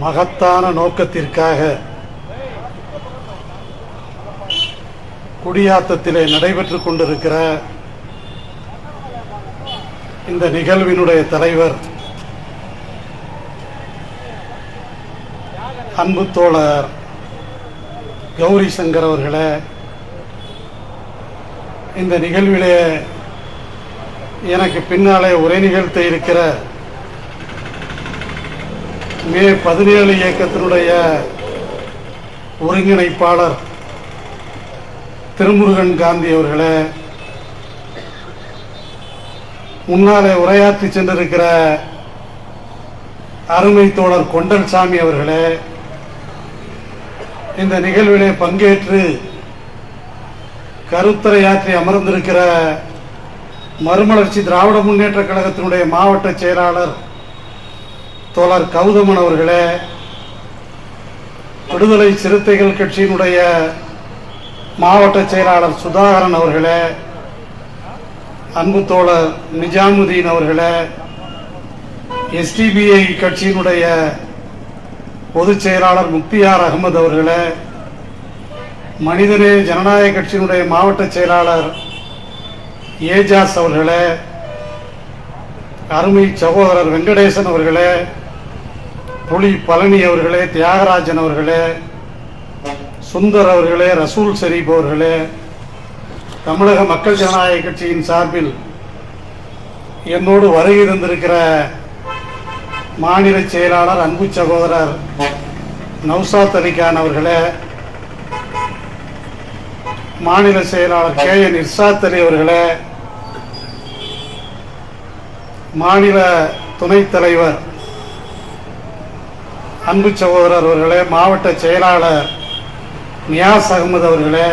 மகத்தான நோக்கத்திற்காக குடியாத்தத்திலே நடைபெற்றுக் கொண்டிருக்கிற இந்த நிகழ்வினுடைய தலைவர் அன்பு தோழர் கௌரி சங்கர் அவர்களே இந்த நிகழ்விலே எனக்கு பின்னாலே உரை நிகழ்த்த இருக்கிற மே பதினேழு இயக்கத்தினுடைய ஒருங்கிணைப்பாளர் திருமுருகன் காந்தி அவர்களே முன்னாலே உரையாற்றி சென்றிருக்கிற அருமை தோழர் கொண்டல்சாமி அவர்களே இந்த நிகழ்விலே பங்கேற்று கருத்தரையாற்றி அமர்ந்திருக்கிற மறுமலர்ச்சி திராவிட முன்னேற்ற கழகத்தினுடைய மாவட்ட செயலாளர் தோழர் கௌதமன் அவர்களே விடுதலை சிறுத்தைகள் கட்சியினுடைய மாவட்ட செயலாளர் சுதாகரன் அவர்களே அன்பு தோழர் நிஜாமுதீன் அவர்களே எஸ்டிபிஐ கட்சியினுடைய பொதுச் செயலாளர் முக்தியார் அகமது அவர்களே மனிதனே ஜனநாயக கட்சியினுடைய மாவட்ட செயலாளர் ஏஜாஸ் அவர்களே அருமை சகோதரர் வெங்கடேசன் அவர்களே புலி பழனி அவர்களே தியாகராஜன் அவர்களே சுந்தர் அவர்களே ரசூல் ஷரீப் அவர்களே தமிழக மக்கள் ஜனநாயக கட்சியின் சார்பில் என்னோடு வருகை தந்திருக்கிற மாநில செயலாளர் அன்பு சகோதரர் நௌசாத் அலிகான் அவர்களே மாநில செயலாளர் கே என் இர்சாத் அலி அவர்களே மாநில துணைத் தலைவர் அன்பு சகோதரர் அவர்களே மாவட்ட செயலாளர் நியாஸ் அகமது அவர்களே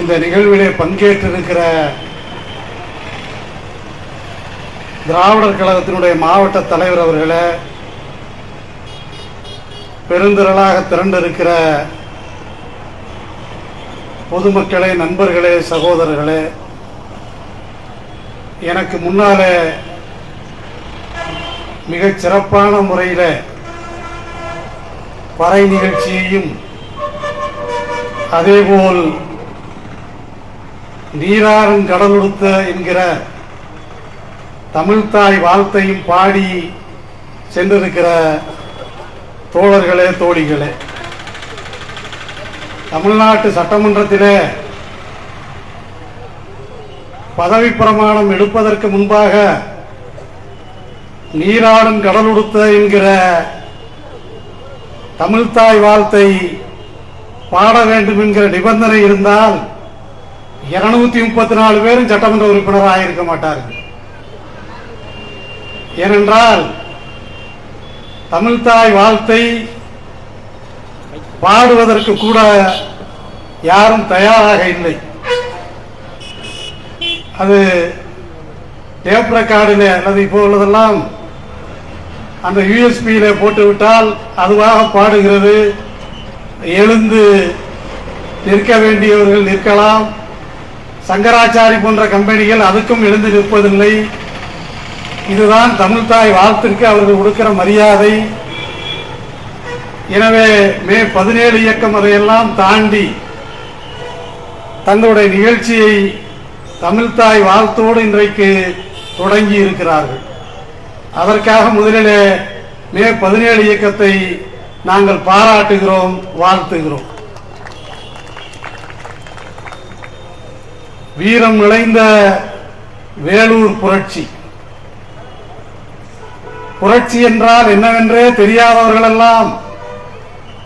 இந்த நிகழ்விலே பங்கேற்றிருக்கிற திராவிடர் கழகத்தினுடைய மாவட்ட தலைவர் அவர்களே பெருந்திரளாக திரண்டிருக்கிற பொதுமக்களே நண்பர்களே சகோதரர்களே எனக்கு முன்னாலே மிகச் சிறப்பான முறையில் பறை நிகழ்ச்சியையும் அதேபோல் நீராறும் கடலுடுத்த என்கிற தமிழ்தாய் வாழ்த்தையும் பாடி சென்றிருக்கிற தோழர்களே தோழிகளே. தமிழ்நாட்டு சட்டமன்றத்திலே பதவி பிரமாணம் எடுப்பதற்கு முன்பாக நீராடும் கடலுடுத்த என்கிற தமிழ்தாய் வாழ்த்தை பாட வேண்டும் என்கிற நிபந்தனை இருந்தால் இருநூத்தி முப்பத்தி நாலு பேரும் சட்டமன்ற உறுப்பினராக இருக்க மாட்டார்கள். ஏனென்றால் தமிழ்தாய் வாழ்த்தை பாடுவதற்கு கூட யாரும் தயாராக இல்லை. அது டேப் ரெக்கார்டில் அல்லது இப்போ உள்ளதெல்லாம் அந்த யூஎஸ்பியில் போட்டுவிட்டால் அதுவாக பாடுகிறது. எழுந்து நிற்க வேண்டியவர்கள் நிற்கலாம். சங்கராச்சாரி போன்ற கம்பெனிகள் அதுக்கும் எழுந்து நிற்பதில்லை. இதுதான் தமிழ்தாய் வாழ்த்திற்கு அவர்கள் கொடுக்கிற மரியாதை. எனவே மே பதினேழு இயக்கம் அதையெல்லாம் தாண்டி தங்களுடைய நிகழ்ச்சியை தமிழ்தாய் வாழ்த்தோடு இன்றைக்கு தொடங்கி இருக்கிறார்கள். அதற்காக முதலிலே மே பதினேழு இயக்கத்தை நாங்கள் பாராட்டுகிறோம் வாழ்த்துகிறோம். வீரம் நிறைந்த வேலூர் புரட்சி. புரட்சி என்றால் என்னவென்றே தெரியாதவர்களெல்லாம்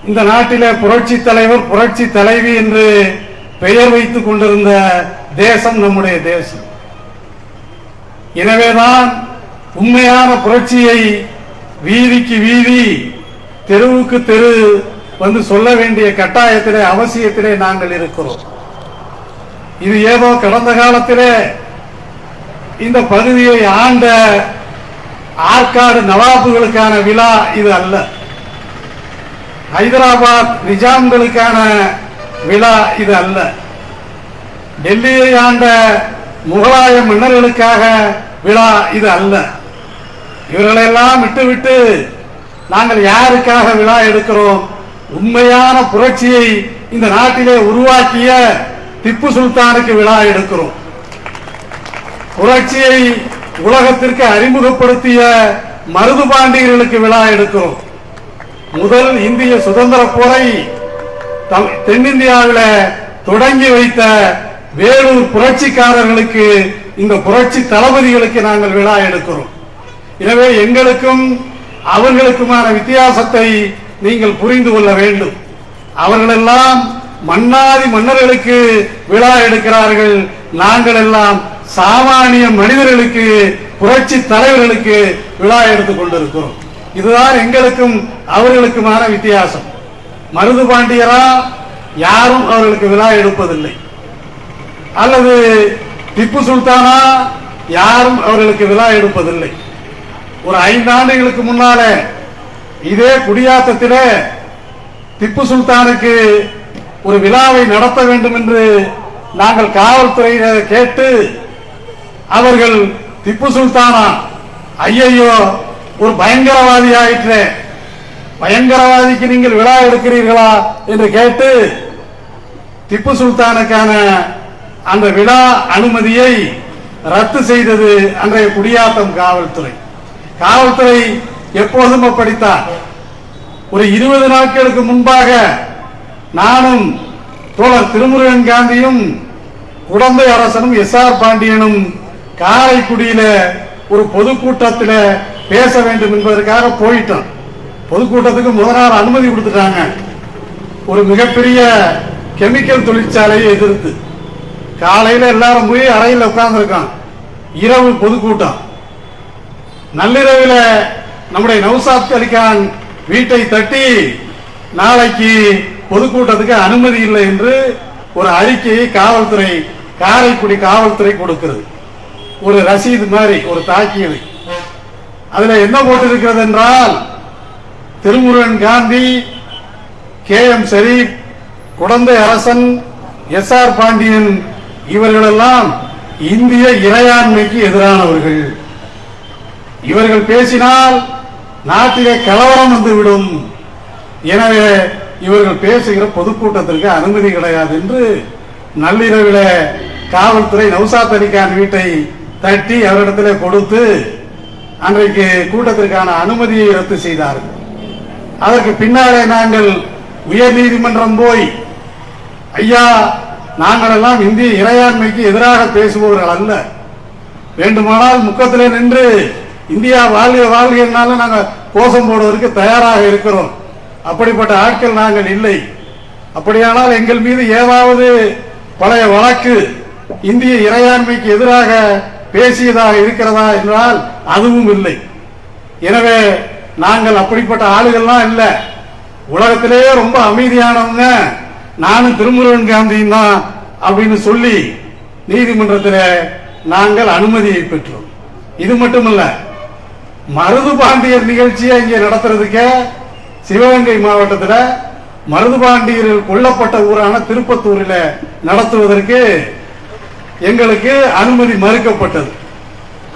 இந்த நாட்டிலே புரட்சி தலைவர் புரட்சி தலைவி என்று பெயர் வைத்துக் கொண்டிருந்த தேசம் நம்முடைய தேசம். எனவேதான் உண்மையான புரட்சியை வீதிக்கு வீதி தெருவுக்கு தெரு வந்து சொல்ல வேண்டிய கட்டாயத்திலே அவசியத்திலே நாங்கள் இருக்கிறோம். இது ஏதோ கடந்த காலத்திலே இந்த பகுதியை ஆண்ட ஆற்காடு நவாபுகளுக்கான விழா இது அல்ல. ஹைதராபாத் நிஜாம்களுக்கான விழா இது அல்ல. டெல்லியை ஆண்ட முகலாய மன்னர்களுக்காக விழா இது அல்ல. இவர்களெல்லாம் விட்டுவிட்டு நாங்கள் யாருக்காக விழா எடுக்கிறோம்? உண்மையான புரட்சியை இந்த நாட்டிலே உருவாக்கிய திப்பு சுல்தானுக்கு விழா எடுக்கிறோம். புரட்சியை உலகத்திற்கு அறிமுகப்படுத்திய மருது பாண்டியர்களுக்கு விழா எடுக்கிறோம். முதல் இந்திய சுதந்திர போரை தம்- தென்னிந்தியாவில தொடங்கி வைத்த வேலூர் புரட்சிக்காரர்களுக்கு இந்த புரட்சி தளபதிகளுக்கு நாங்கள் விழா எடுக்கிறோம். எனவே எங்களுக்கும் அவர்களுக்குமான வித்தியாசத்தை நீங்கள் புரிந்து கொள்ள வேண்டும். அவர்களெல்லாம் மன்னாதி மன்னர்களுக்கு விழா எடுக்கிறார்கள். நாங்கள் எல்லாம் சாமானிய மனிதர்களுக்கு புரட்சி தலைவர்களுக்கு விழா எடுத்துக் கொண்டிருக்கிறோம். இதுதான் எங்களுக்கும் அவர்களுக்குமான வித்தியாசம். மருது பாண்டியரா யாரும் அவர்களுக்கு விழா எடுப்பதில்லை. அல்லது திப்பு சுல்தானா யாரும் அவர்களுக்கு விழா எடுப்பதில்லை. ஒரு ஐந்து ஆண்டுகளுக்கு முன்னால இதே குடியாத்தத்திலே திப்பு சுல்தானுக்கு ஒரு விழாவை நடத்த வேண்டும் என்று நாங்கள் காவல்துறையினர் கேட்டு அவர்கள் திப்பு சுல்தானா ஐயையோ ஒரு பயங்கரவாதி ஆயிற்று பயங்கரவாதிக்கு நீங்கள் விழா எடுக்கிறீர்களா என்று கேட்டு திப்பு சுல்தானுக்கான அந்த விழா அனுமதியை ரத்து செய்தது அன்றைய குடியாத்தம் காவல்துறை. காவல்துறை எப்போதும் அப்படித்தான் ஒரு இருபது நாட்களுக்கு முன்பாக நானும் தோழர் திருமுருகன் காந்தியும் குடந்தை அரசனும் எஸ் ஆர் பாண்டியனும் காரைக்குடியில ஒரு பொதுக்கூட்டத்தில் பேச வேண்டும் என்பதற்காக போயிட்டோம். பொதுக்கூட்டத்துக்கு முதல் நாள் அனுமதி கொடுத்துட்டாங்க. ஒரு மிகப்பெரிய கெமிக்கல் தொழிற்சாலையை எதிர்த்து. காலையில எல்லாரும் போய் அறையில் உட்கார்ந்துருக்கான் இரவு பொதுக்கூட்டம். நள்ளிரவில் நம்முடைய நௌசாத் அலிகான் வீட்டை தட்டி நாளைக்கு பொதுக்கூட்டத்துக்கு அனுமதி இல்லை என்று ஒரு அறிக்கையை காவல்துறை காரைக்குடி காவல்துறை கொடுக்கிறது. ஒரு ரசீது மாதிரி ஒரு தாக்கியது. அதுல என்ன போட்டிருக்கிறது என்றால் Thirumurugan Gandhi K M Sharif Kudanthai Arasan S R Pandian இவர்களெல்லாம் இந்திய இறையாண்மைக்கு எதிரானவர்கள். இவர்கள் பேசினால் நாட்டிலே கலவரம் வந்துவிடும். எனவே இவர்கள் பேசுகிற பொதுக்கூட்டத்திற்கு அனுமதி கிடையாது என்று நள்ளிரவில் காவல்துறை நவுசாத் அலிகான் வீட்டை தட்டி அவரிடத்திலே கொடுத்து அன்றைக்கு கூட்டத்திற்கான அனுமதியை ரத்து செய்தார்கள். அதற்கு பின்னாலே நாங்கள் உயர் நீதிமன்றம் போய் ஐயா நாங்கள் எல்லாம் இந்திய இறையாண்மைக்கு எதிராக பேசுபவர்கள் அல்ல. வேண்டுமானால் முக்கத்திலே நின்று இந்தியா வாழ்க வாழ்கிறாலும் நாங்கள் கோஷம் போடுவதற்கு தயாராக இருக்கிறோம். அப்படிப்பட்ட ஆட்கள் நாங்கள் இல்லை. அப்படியானால் எங்கள் மீது ஏதாவது பழைய வழக்கு இந்திய இறையாண்மைக்கு எதிராக பேசியதாக இருக்கிறதா என்றால் அதுவும் இல்லை. எனவே நாங்கள் அப்படிப்பட்ட ஆளுகள்லாம் இல்லை. உலகத்திலேயே ரொம்ப அமைதியானவங்க. நானும் திருமுருகன் காந்தியும் தான் அப்படின்னு சொல்லி நீதிமன்றத்தில் நாங்கள் அனுமதியை பெற்றோம். இது மட்டுமல்ல மருது பாண்டியர் நிகழ்ச்சியை இங்கே நடத்துறதுக்கு சிவகங்கை மாவட்டத்தில் மருது பாண்டியரில் கொல்லப்பட்ட ஊரான திருப்பத்தூரில் நடத்துவதற்கு எங்களுக்கு அனுமதி மறுக்கப்பட்டது.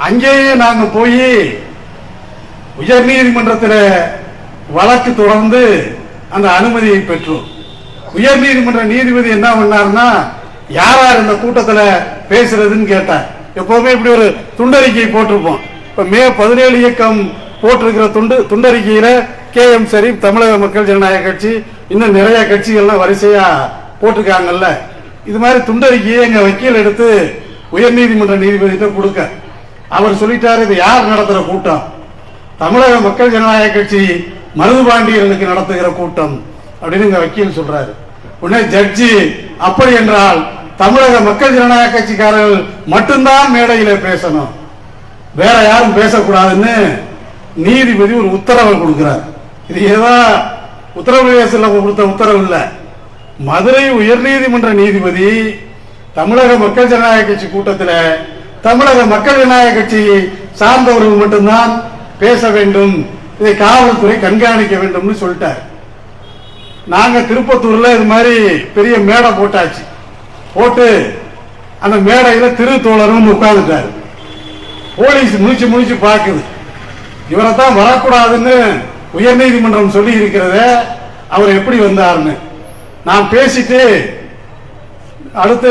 அங்கேயே நாங்கள் போய் உயர் நீதிமன்றத்தில் வழக்கு தொடர்ந்து அந்த அனுமதியை பெற்றோம். உயர் நீதிமன்ற நீதிபதி என்ன பண்ணார்னா யார் யார் இந்த கூட்டத்தில் பேசுறதுன்னு கேட்டார். எப்பவுமே இப்படி ஒரு துண்டறிக்கை போட்டிருப்போம். இப்போ மே பதினேழு இயக்கம் போட்டிருக்கிற துண்டு துண்டறிக்கையில் கே எம் ஷரீப் தமிழக மக்கள் ஜனநாயக கட்சி இன்னும் நிறைய கட்சிகள்லாம் வரிசையாக போட்டிருக்காங்கல்ல. இது மாதிரி துண்டறிக்கையை எங்கள் வக்கீல் எடுத்து உயர்நீதிமன்ற நீதிபதிகிட்ட கொடுக்க. அவர் சொல்லிட்டார் இது யார் நடத்துகிற கூட்டம்? தமிழக மக்கள் ஜனநாயக கட்சி மருதுபாண்டியர்களுக்கு நடத்துகிற கூட்டம் அப்படின்னு எங்கள் வக்கீல் சொல்கிறாரு உடனே ஜட்ஜி அப்படி என்றால் தமிழக மக்கள் ஜனநாயக கட்சிக்காரர்கள் மட்டும்தான் மேடையில் பேசணும். வேற யாரும் பேசக்கூடாதுன்னு நீதிபதி ஒரு உத்தரவை கொடுக்கிறார். இது ஏதோ உத்தரப்பிரதேசத்தில் கொடுத்த உத்தரவு இல்லை. மதுரை உயர்நீதிமன்ற நீதிபதி தமிழக மக்கள் ஜனநாயக கட்சி கூட்டத்தில் தமிழக மக்கள் ஜனநாயக கட்சி சார்ந்தவர்கள் மட்டும்தான் பேச வேண்டும். இதை காவல்துறை கண்காணிக்க வேண்டும்னு சொல்லிட்டார். நாங்கள் திருப்பத்தூரில் இது மாதிரி பெரிய மேடை போட்டாச்சு. போட்டு அந்த மேடையில் திரு தோழரும் உட்கார்ந்துட்டாரு. போலீஸ் முடிச்சு முடிச்சு பார்க்குது. இவரை தான் வரக்கூடாதுன்னு உயர்நீதிமன்றம் சொல்லி இருக்கிறத அவர் எப்படி வந்தார்னு. நான் பேசிட்டு அடுத்து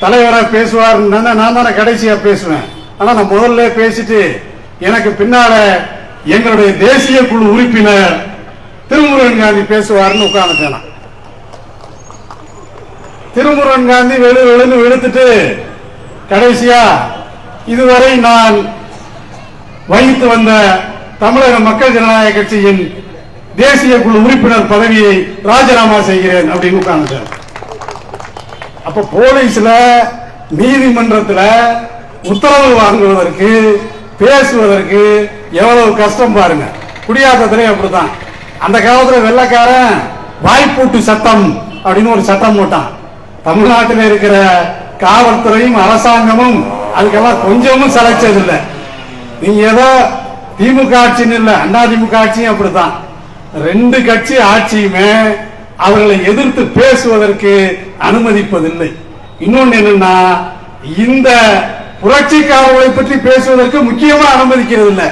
தலைவரா பேசுவார் நான் தானே கடைசியா பேசுவேன். ஆனா நான் முதல்ல பேசிட்டு எனக்கு பின்னால எங்களுடைய தேசிய குழு உறுப்பினர் திருமுருகன் காந்தி பேசுவார்னு உட்கார்ந்துட்டேன் திருமுருகன் காந்தி வெளு வெளுன்னு வெளுத்துட்டு கடைசியா இதுவரை நான் வகித்து வந்த தமிழக மக்கள் ஜனநாயக கட்சியின் தேசிய குழு உறுப்பினர் பதவியை ராஜினாமா செய்கிறேன் அப்படின்னு உட்கார்ந்து அப்ப போலீஸ்ல நீதிமன்றத்துல உத்தரவு வாங்குவதற்கு பேசுவதற்கு எவ்வளவு கஷ்டம் பாருங்க. குடியாத்தத்திலே அப்படித்தான். அந்த காலத்துல வெள்ளக்காரன் வாய்ப்பூட்டு சட்டம் அப்படின்னு ஒரு சட்டம் போட்டான். தமிழ்நாட்டில் இருக்கிற காவல்துறையும் அரசாங்கமும் அதுக்கெல்லாம் கொஞ்சமும் சளைச்சதில்லை நீங்க ஏதோ திமுக ஆட்சின்னு இல்லை அண்ணா திமுக ஆட்சியும் அப்படித்தான். ரெண்டு கட்சி ஆட்சியுமே அவர்களை எதிர்த்து பேசுவதற்கு அனுமதிப்பதில்லை. இன்னொன்னு என்னன்னா இந்த புரட்சிக்காரர்களை பற்றி பேசுவதற்கு முக்கியமா அனுமதிக்கிறது இல்லை.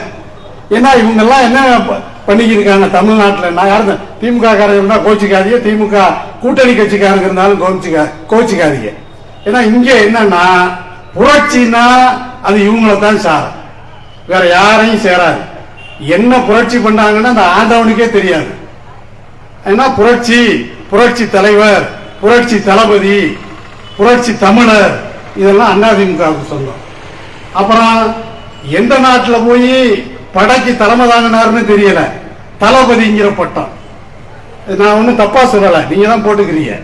ஏன்னா இவங்க எல்லாம் என்ன ப- பண்ணிக்கிருக்காங்க தமிழ்நாட்டில்? நான் யாரும் திமுக காரங்க இருந்தா கோச்சிக்காதீங்க. திமுக கூட்டணி கட்சிக்காரங்க இருந்தாலும் கோச்சிக்கா கோச்சிக்காதீங்க. ஏன்னா இங்கே என்னன்னா புரட்சின்னா அது இவங்கள தான் சாரும் வேற யாரையும் சேராது. என்ன புரட்சி பண்ணாங்கன்னா அந்த ஆண்டவனுக்கே தெரியாது. ஏன்னா புரட்சி புரட்சி தலைவர் புரட்சி தளபதி புரட்சி தமிழர் இதெல்லாம் அதிமுகவுக்கு சொந்தம். அப்புறம் எந்த நாட்டில் போய் படைக்கு தலைமை தாங்கினார்னு தெரியல. தளபதிங்கிற பட்டம். நான் ஒன்றும் தப்பாக சொல்லலை. நீங்கள் தான் போட்டுக்கிறீங்க.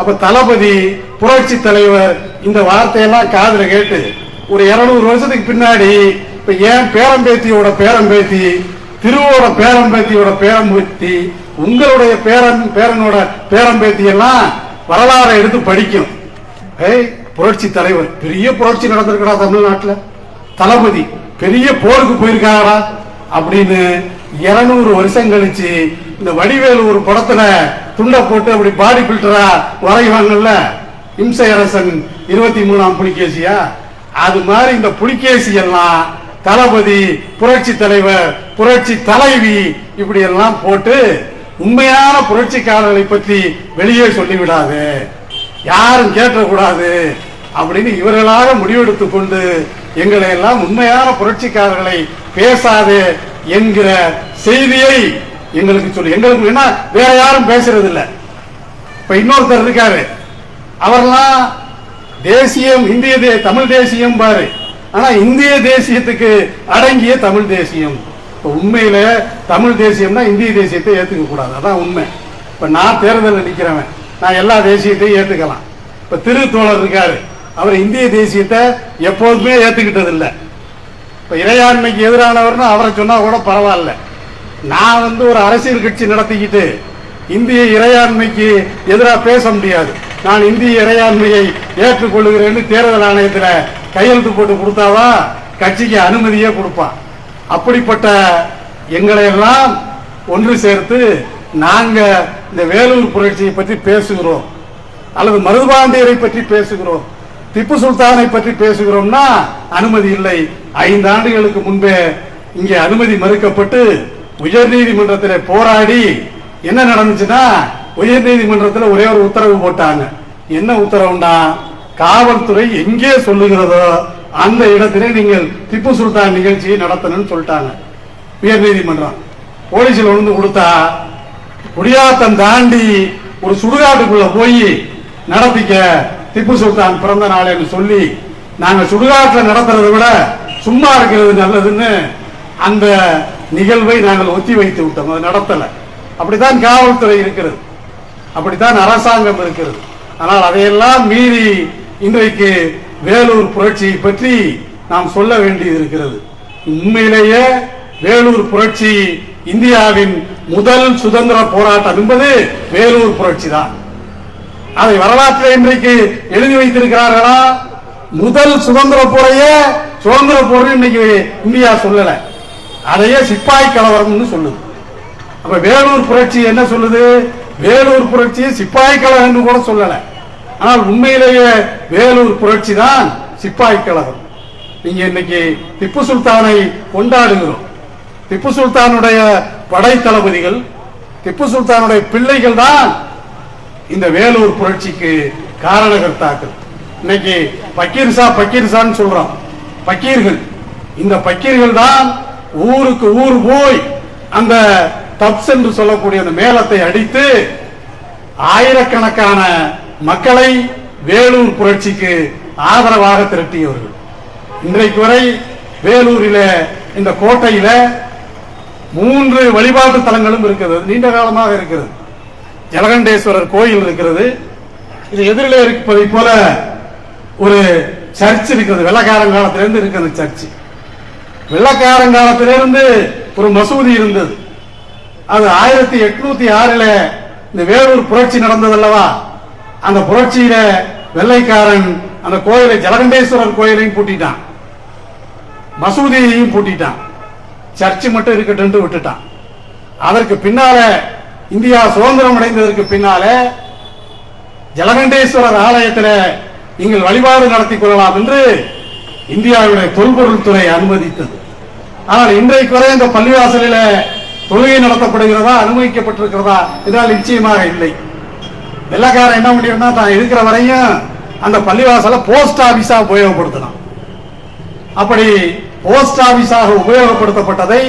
அப்ப தளபதி புரட்சி தலைவர் இந்த வார்த்தையெல்லாம் காதல கேட்டு ஒரு இருநூறு வருஷத்துக்கு பின்னாடி இப்ப ஏன் பேரம்பேத்தியோட பேரம்பேத்தி திருவோட பேரம்பேத்தியோட பேரம்பேத்தி உங்களுடைய பேரன் பேரனோட பேரம்பேத்தி எல்லாம் வரலாறை எடுத்து படிக்கும். ஏய் புரட்சி தலைவர் பெரிய புரட்சி நடந்திருக்கா தமிழ்நாட்டில். தளபதி பெரிய போருக்கு போயிருக்காரா அப்படின்னு இருநூறு வருஷம் கழிச்சு இந்த வடிவேலு ஒரு படத்துல துண்டை போட்டு அப்படி பாடி பில்டரா வரைவாங்கல்ல? இம்சை அரசன் இருபத்தி மூணாம் புலிகேசியா? அது மாதிரி இந்த புலிகேசி எல்லாம் தளபதி புரட்சி தலைவர் புரட்சி தலைவி இப்படி எல்லாம் போட்டு உண்மையான புரட்சிக்காரர்களை பற்றி வெளியே சொல்லிவிடாது. யாரும் கேட்டக்கூடாது அப்படின்னு இவர்களாக முடிவெடுத்து கொண்டு எங்களை எல்லாம் உண்மையான புரட்சிக்காரர்களை பேசாது என்கிற செய்தியை எங்களுக்கு சொல்லி. எங்களுக்கு என்ன வேற யாரும் பேசுறது இல்ல இப்ப இன்னொருத்தர் இருக்காரு. அவர்லாம் தேசியம் இந்திய தே- தமிழ் தேசியம் பாரு. ஆனா இந்திய தேசியத்துக்கு அடங்கிய தமிழ் தேசியம். இப்ப உண்மையில தமிழ் தேசியம்னா இந்திய தேசியத்தை ஏத்துக்க கூடாது. அதான் உண்மை. இப்ப நான் தேர்தலில் நிக்கிறவன். நான் எல்லா தேசியத்தையும் ஏத்துக்கலாம். இப்ப திரு தோழர் இருக்காரு. அவர் இந்திய தேசியத்தை எப்போதுமே ஏத்துக்கிட்டது இல்லை இப்ப இறையாண்மைக்கு எதிரானவர்னு அவரை சொன்னா கூட பரவாயில்ல. நான் வந்து ஒரு அரசியல் கட்சி நடத்திக்கிட்டு இந்திய இறையாண்மைக்கு எதிராக பேச முடியாது. நான் இந்திய இறையாண்மையை ஏற்றுக்கொள்கிறேன்னு தேர்தல் ஆணையத்தில் கையெழுத்து போட்டு கொடுத்தாவா? கட்சிக்கு அனுமதியே கொடுப்பான் அப்படிப்பட்ட எங்களை எல்லாம் ஒன்று சேர்த்து நாங்கள் இந்த வேலூர் புரட்சியை பற்றி பேசுகிறோம். அல்லது மருதுபாண்டியரை பற்றி பேசுகிறோம். திப்பு சுல்தானை பற்றி பேசுகிறோம்னா அனுமதி இல்லை. ஐந்து ஆண்டுகளுக்கு முன்பே இங்கே அனுமதி மறுக்கப்பட்டு உயர்நீதிமன்றத்தில் போராடி என்ன நடந்துச்சுன்னா உயர்நீதிமன்றத்தில் ஒரே ஒரு உத்தரவு போட்டாங்க. என்ன உத்தரவுனா காவல்துறை எங்கே சொல்லுகிறதோ அந்த இடத்திலே நீங்கள் திப்பு சுல்தான் நிகழ்ச்சியை நடத்தணும்னு சொல்லிட்டாங்க. உயர்நீதிமன்றம். போலீஸில் வந்து கொடுத்தா குடியாத்தம் தாண்டி ஒரு சுடுகாட்டுக்குள்ள போய் நடத்திக்க திப்பு சுல்தான் பிறந்த நாளேன்னு சொல்லி நாங்கள் சுடுகாட்டில் நடத்துறதை விட சும்மா இருக்கிறது நல்லதுன்னு அந்த நிகழ்வை நாங்கள் ஒத்தி வைத்து விட்டோம். அது நடத்தலை. அப்படித்தான் காவல்துறை இருக்கிறது. அப்படித்தான் அரசாங்கம் இருக்கிறது. ஆனால் அதையெல்லாம் மீறி இன்றைக்கு வேலூர் புரட்சியை பற்றி நாம் சொல்ல வேண்டியது இருக்கிறது. உண்மையிலேயே வேலூர் புரட்சி இந்தியாவின் முதல் சுதந்திர போராட்டம் என்பது வேலூர் புரட்சி தான் அதை வரலாற்றில் இன்றைக்கு எழுதி வைத்திருக்கிறார்களா? முதல் சுதந்திர போரையே சுதந்திர போர் இன்னைக்கு இந்தியா சொல்லலை. அதையே சிப்பாய் கலவரம்னு சொல்லுது. அப்ப வேலூர் புரட்சி என்ன சொல்லுது? வேலூர் புரட்சியை சிப்பாய் கழகம்னு கூட சொல்லல. ஆனால் உண்மையிலேயே வேலூர் புரட்சி தான் சிப்பாய் கழகம் நீங்க இன்னைக்கு திப்பு சுல்தானை கொண்டாடுகிறோம். திப்பு சுல்தானுடைய படை தளபதிகள் திப்பு சுல்தானுடைய பிள்ளைகள் தான் இந்த வேலூர் புரட்சிக்கு காரணகர்த்தாக்கள். இன்னைக்கு பக்கீர்சா பக்கீர்சான்னு சொல்றோம் பக்கீர்கள். இந்த பக்கீர்கள் தான் ஊருக்கு ஊர் போய் அந்த தப்ஸ் என்று சொல்லக்கூடிய அந்த மேளத்தை அடித்து ஆயிரக்கணக்கான மக்களை வேலூர் புரட்சிக்கு ஆதரவாக திரட்டியவர்கள். இன்றைக்கு வரை வேலூரில இந்த கோட்டையில மூன்று வழிபாட்டு தலங்களும் இருக்கிறது. நீண்ட காலமாக இருக்கிறது. ஜலகண்டேஸ்வரர் கோயில் இருக்கிறது. இது எதிரில் இருப்பதை போல ஒரு சர்ச் இருக்கிறது. வெள்ளக்காரங்காலத்திலிருந்து இருக்கிறது சர்ச்சு. வெள்ளக்காரங்காலத்திலிருந்து ஒரு மசூதி இருந்தது. அது ஆயிரத்தி எட்நூத்தி ஆறுல இந்த வேலூர் புரட்சி நடந்தது அல்லவா அந்த புரட்சியில வெள்ளைக்காரன் அந்த கோயிலை ஜலகண்டேஸ்வரர் கோயிலையும் பூட்டிட்டான். மசூதியையும் பூட்டிட்டான். சர்ச்சு மட்டும் இருக்கட்டும் விட்டுட்டான். அதற்கு பின்னால இந்தியா சுதந்திரம் அடைந்ததற்கு பின்னால ஜலகண்டேஸ்வரர் ஆலயத்தில் நீங்கள் வழிபாடு நடத்தி கொள்ளலாம் என்று இந்தியாவுடைய தொல்பொருள் துறை அனுமதித்தது. ஆனால் இன்றைக்கு வரை இந்த பள்ளிவாசலில் தொழுகை நடத்தப்படுகிறதா அனுமதிக்கப்பட்டிருக்கிறதா என்றால் நிச்சயமாக இல்லை. வெள்ளக்காரன் என்ன முடியும்னா தான் இருக்கிற வரையும் அந்த பள்ளிவாசலை போஸ்ட் ஆபீஸாக உபயோகப்படுத்தலாம் அப்படி போஸ்ட் ஆபீஸாக உபயோகப்படுத்தப்பட்டதை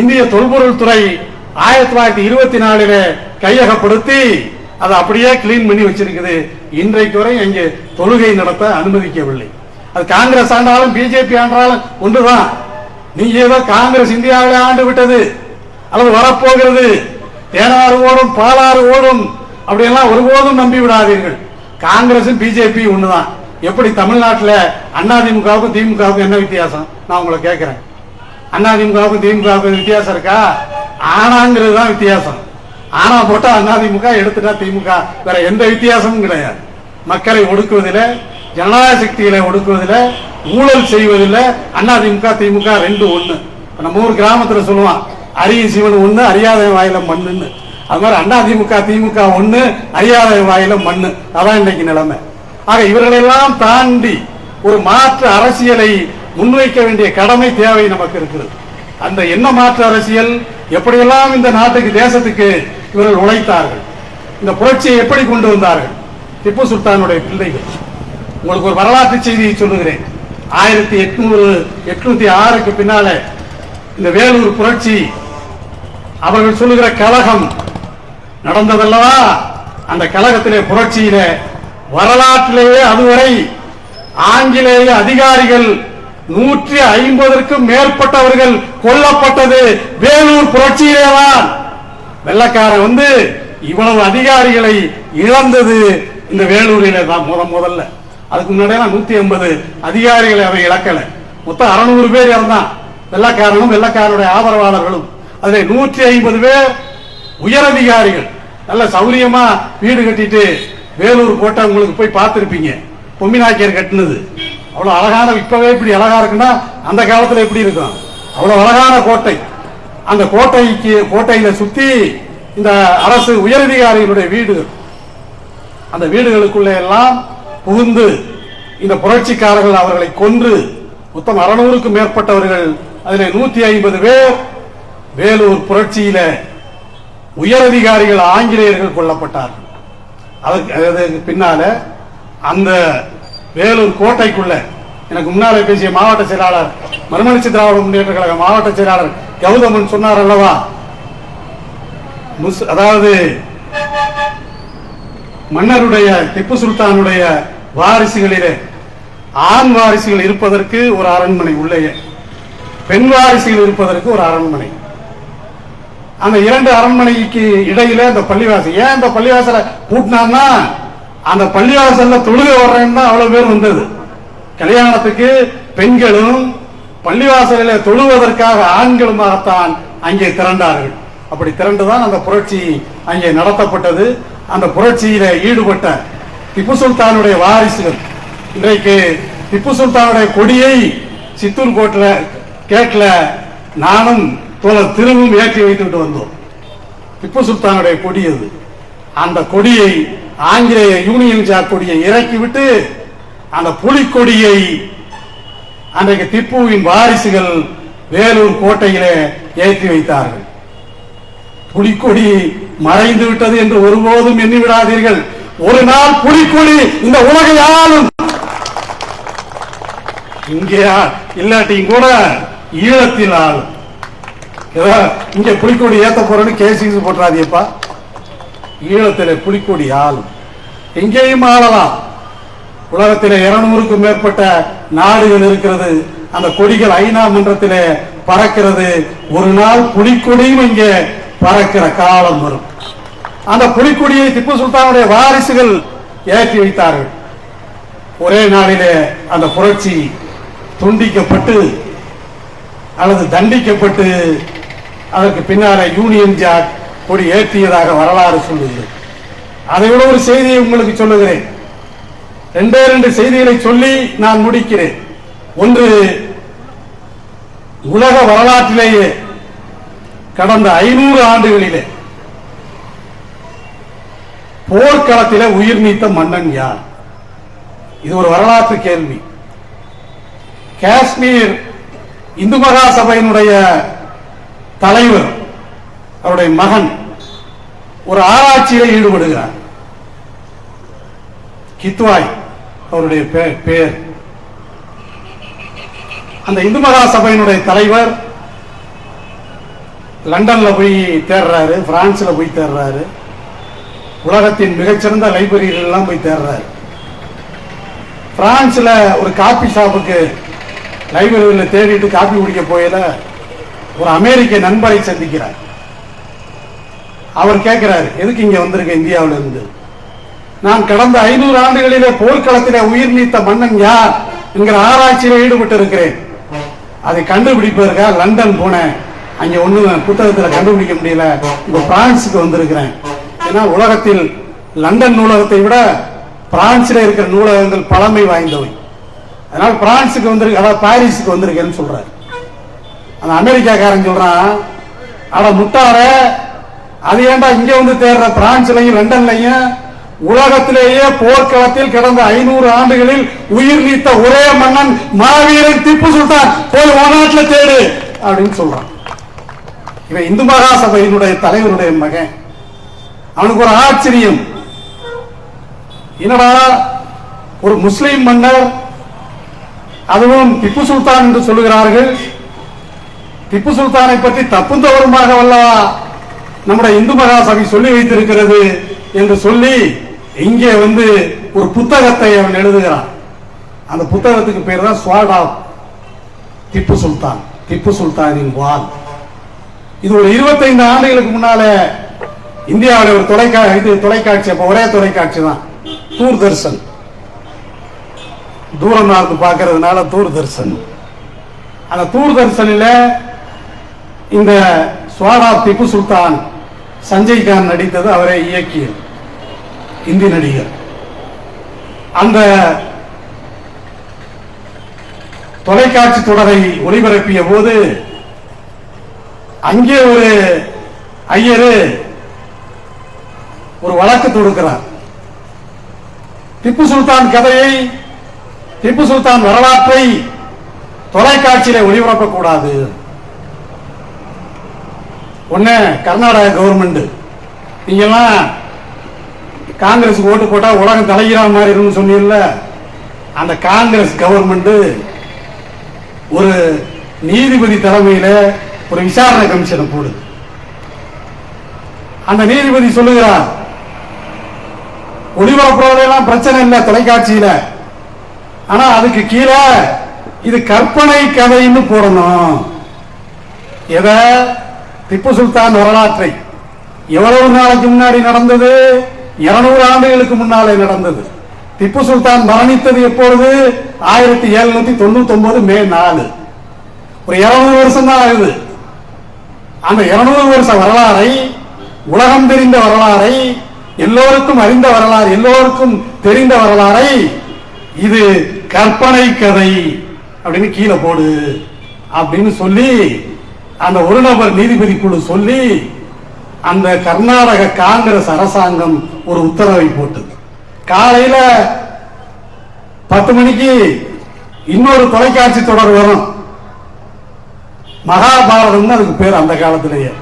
இந்திய தொல்பொருள் துறை ஆயிரத்தி தொள்ளாயிரத்தி இருபத்தி நாலில் கையகப்படுத்தி அதை அப்படியே கிளீன் பண்ணி வச்சிருக்குது. இன்றைக்கு வரை அங்கே தொழுகை நடத்த அனுமதிக்கவில்லை. அது காங்கிரஸ் ஆண்டாலும் பிஜேபி ஆண்டாலும் ஒன்றுதான். நீங்க ஏதோ காங்கிரஸ் இந்தியாவில் ஆண்டு விட்டது அல்லது வரப்போகிறது. தேனாறு ஓடும் பாலாறு ஓடும் அப்படியெல்லாம் ஒருபோதும் நம்பி விடாதீர்கள். காங்கிரஸும் பிஜேபி ஒண்ணுதான். எப்படி தமிழ்நாட்டில் அதிமுகவுக்கும் திமுகவுக்கும் என்ன வித்தியாசம்? நான் உங்களை கேட்கிறேன். அதிமுகவுக்கும் திமுகவுக்கும் வித்தியாசம் இருக்கா? ஆனாங்கிறது தான் வித்தியாசம். ஆனா போட்டா அதிமுக எடுத்துட்டா திமுக. வேற எந்த வித்தியாசமும் கிடையாது. மக்களை ஒடுக்குவதில் ஜனநாயக சக்திகளை ஒடுக்குவதில் ஊழல் செய்வதில் அதிமுக திமுக ரெண்டு ஒன்று நம்ம ஊர் கிராமத்தில் சொல்லுவான் அரிய சிவன் ஒன்று அறியாத வாயில மண்ணுன்னு. அது மாதிரி அதிமுக திமுக ஒன்று அறியாத வாயில மண்ணு. அதான் இன்னைக்கு நிலைமை. ஆக இவர்களெல்லாம் தாண்டி ஒரு மாற்று அரசியலை முன்வைக்க வேண்டிய கடமை தேவை நமக்கு இருக்கிறது அந்த என்ன மாற்று அரசியல்? எப்படியெல்லாம் இந்த நாட்டுக்கு தேசத்துக்கு இவர்கள் உழைத்தார்கள்? இந்த புரட்சியை எப்படி கொண்டு வந்தார்கள்? திப்பு சுல்தானுடைய பிள்ளைகள். உங்களுக்கு ஒரு வரலாற்று செய்தியை சொல்லுகிறேன். ஆயிரத்தி எட்நூறு எட்நூத்தி ஆறுக்கு பின்னால இந்த வேலூர் புரட்சி அவர்கள் சொல்லுகிற கழகம் நடந்ததல்லவா? அந்த கழகத்திலே புரட்சியில வரலாற்றிலேயே அதுவரை ஆங்கிலேய அதிகாரிகள் நூற்றி ஐம்பதற்கும் மேற்பட்டவர்கள் கொல்லப்பட்டது வேலூர் புரட்சியிலேதான். வெள்ளக்காரன் வந்து இவ்வளவு அதிகாரிகளை இழந்தது இந்த வேலூரிலே தான் முத முதல்ல. அதுக்கு முன்னாடியெல்லாம் நூத்தி ஐம்பது அதிகாரிகளை அவன் இழக்கல. மொத்தம் அறநூறு பேர் இறந்தான். வெள்ளக்காரனும் வெள்ளக்காரனுடைய ஆதரவாளர்களும். அதில் நூற்றி ஐம்பது பேர் உயரதிகாரிகள். நல்ல சௌரியமா வீடு கட்டிட்டு வேலூர் கோட்டை உங்களுக்கு போய் பார்த்துருப்பீங்க. பொம்மிநாக்கியர் கட்டினது. அவ்வளோ அழகான இப்பவே இப்படி அழகா இருக்குன்னா அந்த காலத்தில் எப்படி இருக்கும்? அவ்வளோ அழகான கோட்டை. அந்த கோட்டைக்கு கோட்டையில சுத்தி இந்த அரசு உயரதிகாரிகளுடைய வீடுகள். அந்த வீடுகளுக்குள்ளே எல்லாம் புகுந்து இந்த புரட்சிக்காரர்கள் அவர்களை கொன்று மொத்தம் அறுநூறுக்கும் மேற்பட்டவர்கள் அதில் நூத்தி ஐம்பது பேர் வேலூர் புரட்சியில உயரதிகாரிகள் ஆங்கிலேயர்கள் கொல்லப்பட்டார்கள். அதுக்கு அதற்கு பின்னால அந்த வேலூர் கோட்டைக்குள்ள எனக்கு முன்னாலே பேசிய மாவட்ட செயலாளர் மறுமலர்ச்சி திராவிட முன்னேற்ற கழக மாவட்ட செயலாளர் கௌதமன் சொன்னார் அல்லவா? முஸ் அதாவது மன்னருடைய திப்பு சுல்தானுடைய வாரிசுகளிலே. ஆண் வாரிசுகள் இருப்பதற்கு ஒரு அரண்மனை உள்ளேயே. பெண் வாரிசுகள் இருப்பதற்கு ஒரு அரண்மனை. அந்த இரண்டு அரண்மனைக்கு இடையில அந்த பள்ளிவாசல். ஏன் அந்த பள்ளிவாசலை பூட்டினான்னா அந்த பள்ளிவாசல்ல தொழுக வர்றேன்னு தான் அவ்வளவு பேர் வந்தது. கல்யாணத்துக்கு பெண்களும் பள்ளிவாசலில் தொழுவதற்காக ஆண்களுமாகத்தான் அங்கே திரண்டார்கள். அப்படி திரண்டுதான் அந்த புரட்சி அங்கே நடத்தப்பட்டது. அந்த புரட்சியில ஈடுபட்ட திப்பு சுல்தானுடைய வாரிசுகள் இன்றைக்கு திப்பு சுல்தானுடைய கொடியை சித்தூர் கோட்டில் கேட்கல நானும் தோழர் திரும்பவும் ஏற்றி வைத்துவிட்டு வந்தோம். திப்பு சுல்தானுடைய கொடி அது. அந்த கொடியை ஆங்கிலேய யூனியன் ஜாக் கொடியை இறக்கிவிட்டு அந்த புலிக்கொடியை அன்றைக்கு திப்புவின் வாரிசுகள் வேலூர் கோட்டையிலே ஏற்றி வைத்தார்கள். புலிக்கொடி மறைந்து விட்டது என்று ஒருபோதும் எண்ணி விடாதீர்கள். ஒரு நாள் புலிக்கொடி இந்த உலகை ஆளும். இங்கேயா? இல்லாட்டியும் கூட ஈழத்தில் ஆளும் ஏதோ இங்க புலிக்கொடி ஏத்த போறேன்னு கேசிங்ஸ் போட்டுறாதியப்பா ஈழத்தில் புலிக்கொடி ஆளும். எங்கேயும் ஆளலாம். உலகத்திலே இருநூறுக்கும் மேற்பட்ட நாடுகள் இருக்கிறது. அந்த கொடிகள் ஐநா மன்றத்திலே பறக்கிறது. ஒரு நாள் புலிக்கொடியும் இங்கே பறக்கிற காலம் வரும். அந்த புலிக்கொடியை திப்பு சுல்தானுடைய வாரிசுகள் ஏற்றி வைத்தார்கள். ஒரே நாளிலே அந்த புரட்சி துண்டிக்கப்பட்டு அல்லது தண்டிக்கப்பட்டு அதற்கு பின்னாலே யூனியன் ஜாக் கொடி ஏற்றியதாக வரலாறு சொல்லுகிறது. அதை விட ஒரு செய்தியை உங்களுக்கு சொல்லுகிறேன். ரெண்டே ரெண்டு செய்திகளை சொல்லி நான் முடிக்கிறேன். ஒன்று உலக வரலாற்றிலேயே கடந்த ஐநூறு ஆண்டுகளிலே போர்க்களத்தில் உயிர் நீத்த மன்னன் யார்? இது ஒரு வரலாற்று கேள்வி. காஷ்மீர் இந்து மகா சபையினுடைய தலைவர் அவருடைய மகன் ஒரு ஆராய்ச்சியில் ஈடுபடுகிறார். கித்வாய் அவருடைய பே- பேர். அந்த இந்து மகா சபையினுடைய தலைவர் லண்டன்ல போய் தேடுறாரு பிரான்ஸ்ல போய் தேடுறாரு உலகத்தின் மிகச்சிறந்த லைப்ரரிகள் எல்லாம் போய் தேடுறாரு பிரான்ஸ்ல ஒரு காபி ஷாப்புக்கு லைப்ரரியில் தேடிட்டு காபி குடிக்க போயில ஒரு அமெரிக்க நண்பரை சந்திக்கிறார். அவர் கேட்கிறாரு எதுக்கு இங்க வந்திருக்க இந்தியாவில இருந்து? நான் கடந்த ஐநூறு ஆண்டுகளிலே போர்க்களத்திலே உயிர் நீத்த மன்னன் யார் என்கிற ஆராய்ச்சியில் ஈடுபட்டு இருக்கிறேன் அதை கண்டுபிடிப்பதற்காக லண்டன் போனேன். அங்க ஒண்ணு புத்தகத்துல கண்டுபிடிக்க முடியல. இப்ப பிரான்ஸுக்கு வந்திருக்கிறேன். ஏன்னா உலகத்தில் லண்டன் நூலகத்தை விட பிரான்சில் இருக்கிற நூலகங்கள் பழமை வாய்ந்தவை. அதனால் பிரான்ஸுக்கு வந்திருக்கு அதாவது பாரிஸுக்கு வந்திருக்கேன்னு சொல்றாரு. அந்த அமெரிக்காக்காரன் சொல்றான் அட முட்டார அது ஏன்டா இங்க வந்து தேடுற? பிரான்ஸ்லயும் லண்டன்லையும் உலகத்திலேயே போர்க்களத்தில் கடந்த ஐநூறு ஆண்டுகளில் உயிர் நீத்த ஒரே மன்னன் மாவீரன் திப்பு சுல்தான். போய் உன் தேடு அப்படின்னு சொல்றான். இவன் இந்து மகா சபையினுடைய தலைவருடைய மகன். அவனுக்கு ஒரு ஆச்சரியம். என்னடா ஒரு முஸ்லிம் மன்னர் அதுவும் திப்பு சுல்தான் என்று சொல்லுகிறார்கள். திப்பு சுல்தானை பற்றி தப்புந்தவருமாக வல்லவா நம்முடைய இந்து மகாசபை சொல்லி வைத்திருக்கிறது என்று சொல்லி இங்கே வந்து ஒரு புத்தகத்தை அவன் எழுதுகிறான். அந்த புத்தகத்துக்கு பேர் தான் ஸ்வாட் ஆஃப் திப்பு சுல்தான் திப்பு சுல்தானின் வால் இது ஒரு 25 ஆண்டுகளுக்கு முன்னால இந்தியாவில் ஒரு தொலைக்கா இது தொலைக்காட்சி அப்போ ஒரே தொலைக்காட்சி தான் தூர்தர்ஷன். தூரம் நார்ந்து பார்க்கறதுனால தூர்தர்ஷன். அந்த தூர்தர்ஷனில் இந்த சுவாடா திப்பு சுல்தான் சஞ்சய் கான் நடித்தது அவரே இயக்கிய இந்தி நடிகர். அந்த தொலைக்காட்சி தொடரை ஒளிபரப்பிய போது அங்கே ஒரு ஐயரு ஒரு வழக்கு தொடுக்கிறார். திப்பு சுல்தான் கதையை திப்பு சுல்தான் வரலாற்றை தொலைக்காட்சியில ஒளிபரப்பக்கூடாது. ஒண்ணு கர்நாடக கவர்மெண்ட் நீங்கெல்லாம் காங்கிரஸ் ஓட்டு போட்டா உலகம் தலைகிறா மாதிரி இருக்கும் சொன்னீங்கல்ல? அந்த காங்கிரஸ் கவர்மெண்ட் ஒரு நீதிபதி தலைமையில ஒரு விசாரணை கமிஷனை போடுது. அந்த நீதிபதி சொல்லுகிறார் ஒளிபரப்புறதெல்லாம் பிரச்சனை இல்லை தொலைக்காட்சியில. ஆனா அதுக்கு கீழே இது கற்பனை கதைன்னு போடணும். எதை? திப்பு சுல்தான் வரலாற்றை. எவ்வளவு நாளைக்கு முன்னாடி நடந்தது? இருநூறு ஆண்டுகளுக்கு முன்னாலே நடந்தது. திப்பு சுல்தான் மரணித்தது எப்பொழுது? ஆயிரத்தி எழுநூத்தி தொண்ணூத்தி ஒன்பது மே நாலு. ஒரு இருநூறு வருஷம் தான் ஆகுது. அந்த இருநூறு வருஷ வரலாறை உலகம் தெரிந்த வரலாறை எல்லோருக்கும் அறிந்த வரலாறு எல்லோருக்கும் தெரிந்த வரலாறை. இது கற்பனை கதை அப்படின்னு கீழே போடு அப்படின்னு சொல்லி அந்த ஒரு நபர் நீதிபதி குழு சொல்லி அந்த கர்நாடக காங்கிரஸ் அரசாங்கம் ஒரு உத்தரவை போட்டது. காலையில பத்து மணிக்கு இன்னொரு தொலைக்காட்சி தொடர் வரும். மகாபாரதம்னு அதுக்கு பேர் அந்த காலத்திலேயே.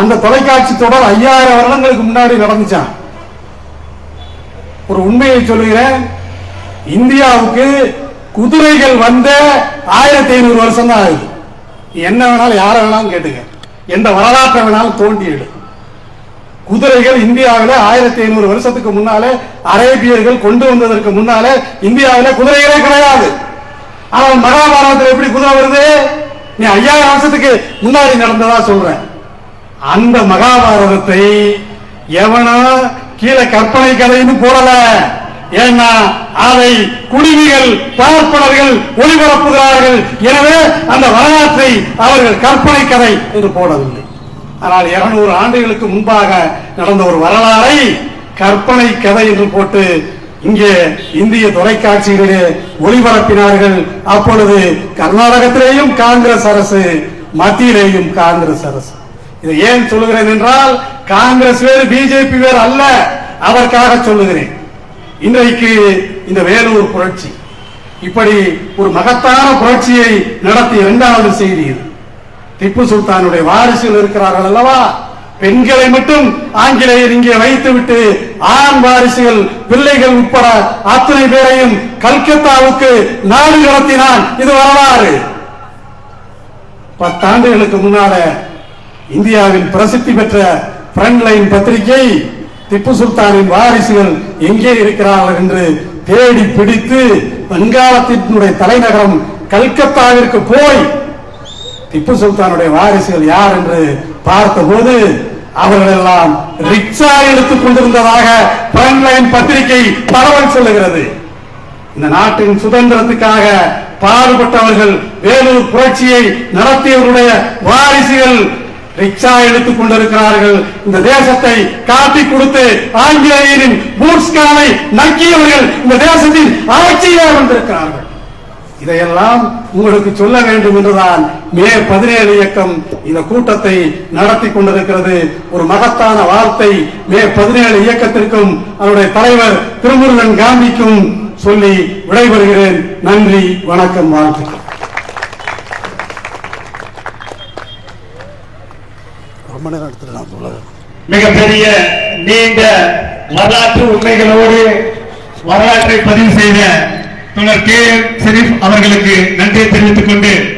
அந்த தொலைக்காட்சி தொடர் ஐயாயிரம் வருடங்களுக்கு முன்னாடி நடந்துச்சான் ஒரு உண்மையை சொல்லுகிறேன். இந்தியாவுக்கு குதிரைகள் வந்த ஆயிரத்தி ஐநூறு வருஷம் தான் ஆகுது. என்ன வேணாலும் யாரை வேணாலும் கேட்டுங்க எந்த வரலாற்றை வேணாலும் தோண்டி எடு குதிரைகள் இந்தியாவில் ஆயிரத்தி ஐநூறு வருஷத்துக்கு முன்னாலே அரேபியர்கள் கொண்டு வந்ததற்கு முன்னாலே இந்தியாவில் குதிரைகளே கிடையாது. ஆனால் மகாபாரதத்தில் எப்படி குதிரை வருது? நீ ஐயாயிரம் வருஷத்துக்கு முன்னாடி நடந்ததா சொல்றேன். அந்த மகாபாரதத்தை எவனா கீழே கற்பனை கதைன்னு போடல. ஏன்னா அதை குடிமிகள் பார்ப்பனர்கள் ஒளிபரப்புகிறார்கள். எனவே அந்த வரலாற்றை அவர்கள் கற்பனை கதை என்று போடவில்லை. ஆனால் இருநூறு ஆண்டுகளுக்கு முன்பாக நடந்த ஒரு வரலாறை கற்பனை கதை என்று போட்டு இங்கே இந்திய தொலைக்காட்சிகளிலே ஒளிபரப்பினார்கள். அப்பொழுது கர்நாடகத்திலேயும் காங்கிரஸ் அரசு மத்தியிலேயும் காங்கிரஸ் அரசு. இதை ஏன் சொல்லுகிறேன் என்றால் காங்கிரஸ் வேறு பிஜேபி வேறு அல்ல. அதற்காக சொல்லுகிறேன். இன்றைக்கு இந்த வேலூர் புரட்சி இப்படி ஒரு மகத்தான புரட்சியை நடத்திய இரண்டாவது செய்தி இது. திப்பு சுல்தானுடைய வாரிசுகள் இருக்கிறார்கள் அல்லவா? பெண்களை மட்டும் ஆங்கிலேயர் இங்கே வைத்துவிட்டு ஆண் வாரிசுகள் பிள்ளைகள் உட்பட அத்தனை பேரையும் கல்கத்தாவுக்கு நாடு கடத்தினான் இது வரலாறு. பத்தாண்டுகளுக்கு முன்னால இந்தியாவின் பிரசித்தி பெற்ற ஃப்ரண்ட்லைன் பத்திரிகை திப்பு சுல்தானின் வாரிசுகள் எங்கே இருக்கிறார்கள் என்று தேடி பிடித்து வங்காளத்தினுடைய தலைநகரம் கல்கத்தாவிற்கு போய் திப்பு சுல்தானுடைய வாரிசுகள் யார் என்று பார்த்தபோது அவர்கள் எல்லாம் ரிக்ஷா எடுத்துக் கொண்டிருந்ததாக ஃப்ரண்ட்லைன் பத்திரிகை பரவல் சொல்லுகிறது. இந்த நாட்டின் சுதந்திரத்துக்காக பாடுபட்டவர்கள் வேலூர் புரட்சியை நடத்தியவருடைய வாரிசுகள் ரிக்ஷா எடுத்துக் கொண்டிருக்கிறார்கள். இந்த தேசத்தை காட்டி கொடுத்து ஆங்கிலேயரின் பூட்ஸ்கானை நக்கியவர்கள் இந்த தேசத்தின் ஆட்சியிலே வந்திருக்கிறார்கள். இதையெல்லாம் உங்களுக்கு சொல்ல வேண்டும் என்றுதான் மே பதினேழு இயக்கம் இந்த கூட்டத்தை நடத்தி கொண்டிருக்கிறது. ஒரு மகத்தான வார்த்தை மே பதினேழு இயக்கத்திற்கும் அவருடைய தலைவர் திருமுருகன் காந்திக்கும் சொல்லி விடைபெறுகிறேன். நன்றி வணக்கம் வாழ்த்துக்கள். ரொம்ப நேரம் எடுத்துக்கலாம் மிகப்பெரிய நீண்ட வரலாற்று உண்மைகளோடு வரலாற்றை பதிவு செய்த தொடர் கே எம் ஷெரீப் அவர்களுக்கு நன்றியை தெரிவித்துக் கொண்டு